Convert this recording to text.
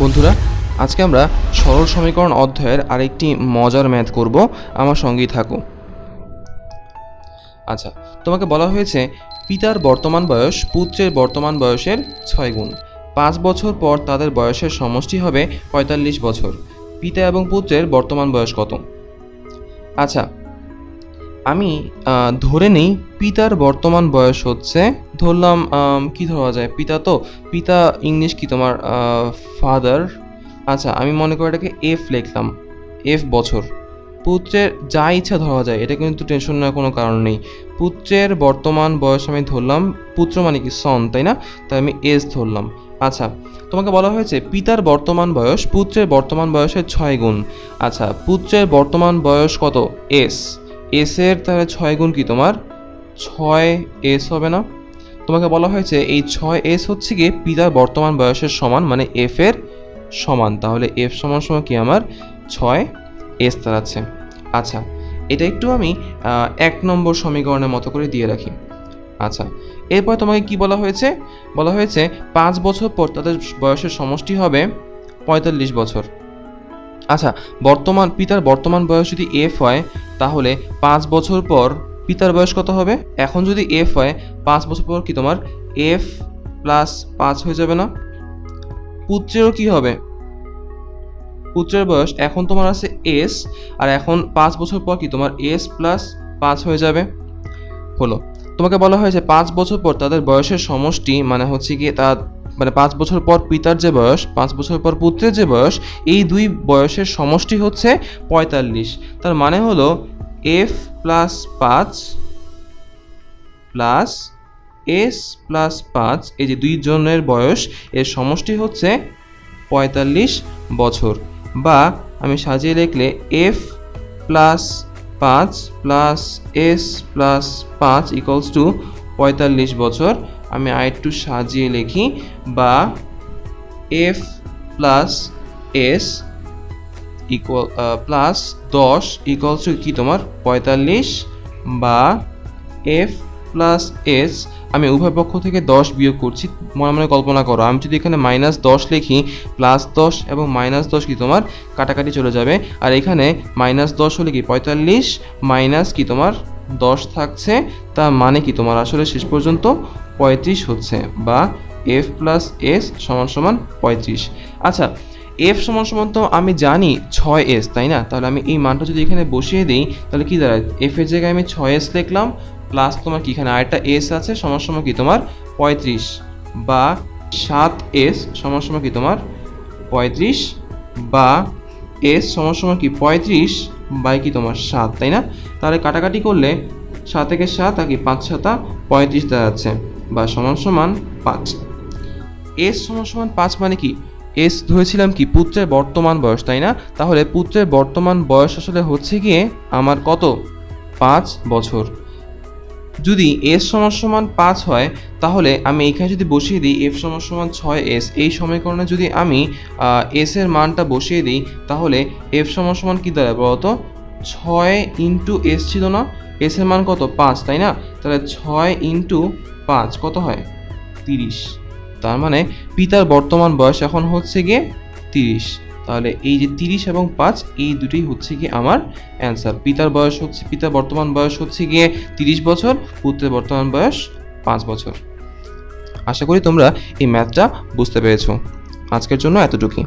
বন্ধুরা, আজকে আমরা সরল সমীকরণ অধ্যায়ের আরেকটি মজার ম্যাথ করব। আমার সঙ্গেই থাকো। আচ্ছা তোমাকে বলা হয়েছে পিতার বর্তমান বয়স পুত্রের বর্তমান বয়সের ছয় গুণ। পাঁচ বছর পর তাদের বয়সের সমষ্টি হবে পঁয়তাল্লিশ বছর। পিতা এবং পুত্রের বর্তমান বয়স কত? আচ্ছা আমি ধরে নিই পিতার বর্তমান বয়স হচ্ছে, ধরলাম কি ধরা যায়, পিতা তো, পিতা ইংলিশ কি তোমার ফাদার আচ্ছা আমি মনে করি এটাকে এফ লিখলাম এফ বছর। পুত্রের যা ইচ্ছা ধরা যায়, এটা কিন্তু টেনশন নেওয়ার কোনো কারণ নেই। পুত্রের বর্তমান বয়স আমি ধরলাম, পুত্র মানে কি সন তাই না? তাই আমি এস ধরলাম। আচ্ছা তোমাকে বলা হয়েছে পিতার বর্তমান বয়স, পুত্রের বর্তমান বয়সের ছয় গুণ। আচ্ছা পুত্রের বর্তমান বয়স কত? এস এস এর তাহলে ছয় গুণ কি তোমার? ছয় এস হবে না। তোমাকে বলা হয়েছে এই ছয় এস হচ্ছে গিয়ে পিতার বর্তমান বয়সের সমান মানে এফ এর সমান। তাহলে এফ সমান সমান কি আমার? ছয় এস দাঁড়াচ্ছে। আচ্ছা এটা একটু আমি এক নম্বর সমীকরণের মতো করে দিয়ে রাখি। আচ্ছা এরপর তোমাকে কি বলা হয়েছে? বলা হয়েছে পাঁচ বছর পর তাদের বয়সের সমষ্টি হবে পঁয়তাল্লিশ বছর। আচ্ছা বর্তমান, পিতার বর্তমান বয়স যদি এফ হয়, তাহলে পাঁচ বছর পর পিতার বয়স কত হবে? এখন যদি এফ হয়, পাঁচ বছর পর কি তোমার? এফ প্লাস পাঁচ হয়ে যাবে না? পুত্রেরও কি হবে? পুত্রের বয়স, এখন তোমার আছে এস, আর এখন পাঁচ বছর পর কি তোমার? এস প্লাস পাঁচ হয়ে যাবে। হলো। তোমাকে বলা হয়েছে পাঁচ বছর পর তাদের বয়সের সমষ্টি মানে হচ্ছে কি তার মানে পাঁচ বছর পর পিতার যে বয়স, পাঁচ বছর পর পুত্রের যে বয়স, এই দুই বয়সের সমষ্টি হচ্ছে পঁয়তাল্লিশ। তার মানে হলো এফ প্লাস পাঁচ প্লাস এস প্লাস পাঁচ, এই যে দুইজনের বয়স, এর সমষ্টি হচ্ছে পঁয়তাল্লিশ বছর। বা আমি সাজিয়ে লিখলে এফ প্লাস পাঁচ প্লাস এস প্লাস পাঁচ ইকলস টু পঁয়তাল্লিশ বছর। আমি আর একটু সাজিয়ে লিখি বা F plus S equal plus দশ ইকুয়ালস কি তোমার? পঁয়তাল্লিশ বা এফ প্লাস এস, আমি উভয় পক্ষ থেকে দশ বিয়োগ করছি। মনে মনে কল্পনা করো, আমি যদি এখানে মাইনাস দশ লিখি, প্লাস দশ এবং মাইনাস দশ কি তোমার? কাটাকাটি চলে যাবে। আর এখানে মাইনাস দশ হলে কি? পঁয়তাল্লিশ, মাইনাস কি তোমার? দশ থাকছে, তার মানে কি তোমার আসলে শেষ পর্যন্ত পঁয়ত্রিশ হচ্ছে বা এফ প্লাস এস সমান সমান পঁয়ত্রিশ। আচ্ছা এফ সমান সমান তো আমি জানি ছয় এস তাই না? তাহলে আমি এই মানটা যদি এখানে বসিয়ে দিই, তাহলে কি দাঁড়ায়? এফ এর জায়গায় আমি ছয় এস লিখলাম প্লাস তোমার কি এখানে আরেকটা এস আছে, সমান সমান কি তোমার পঁয়ত্রিশ বা সাত এস সমান সমান কি তোমার পঁয়ত্রিশ বা এস সমান সমান কি পঁয়ত্রিশ বাই কি তোমার সাত, তাই না? তাহলে কাটাকাটি করলে সাত থেকে সাত, আর কি পাঁচ সাতা পঁয়ত্রিশ দাঁড়াচ্ছে বা সমান সমান পাঁচ। এস সমান সমান পাঁচ মানে কি? এস ধরেছিলাম কি? পুত্রের বর্তমান বয়স, তাই না? তাহলে পুত্রের বর্তমান বয়স আসলে হচ্ছে গিয়ে আমার কত? পাঁচ বছর। যদি এস সমান সমান পাঁচ হয়, তাহলে আমি এখানে যদি বসিয়ে দিই এফ সমান সমান ছয় এস, এই সমীকরণে যদি আমি এস এর মানটা বসিয়ে দিই, তাহলে এফ সমান সমান কী দাঁড়ায় বলতো? ছয় ইন্টু এস ছিল না, এস এর মান কত? পাঁচ, তাই না? তাহলে ছয় ইন্টু পাঁচ কত হয়? তিরিশ। তার মানে পিতার বর্তমান বয়স এখন হচ্ছে গিয়ে তিরিশ। তাহলে এই যে তিরিশ এবং পাঁচ, এই দুটোই হচ্ছে কি আমার অ্যান্সার পিতার বয়স হচ্ছে, পিতার বর্তমান বয়স হচ্ছে গিয়ে তিরিশ বছর, পুত্রের বর্তমান বয়স পাঁচ বছর। আশা করি তোমরা এই ম্যাথটা বুঝতে পেরেছ। আজকের জন্য এতটুকুই।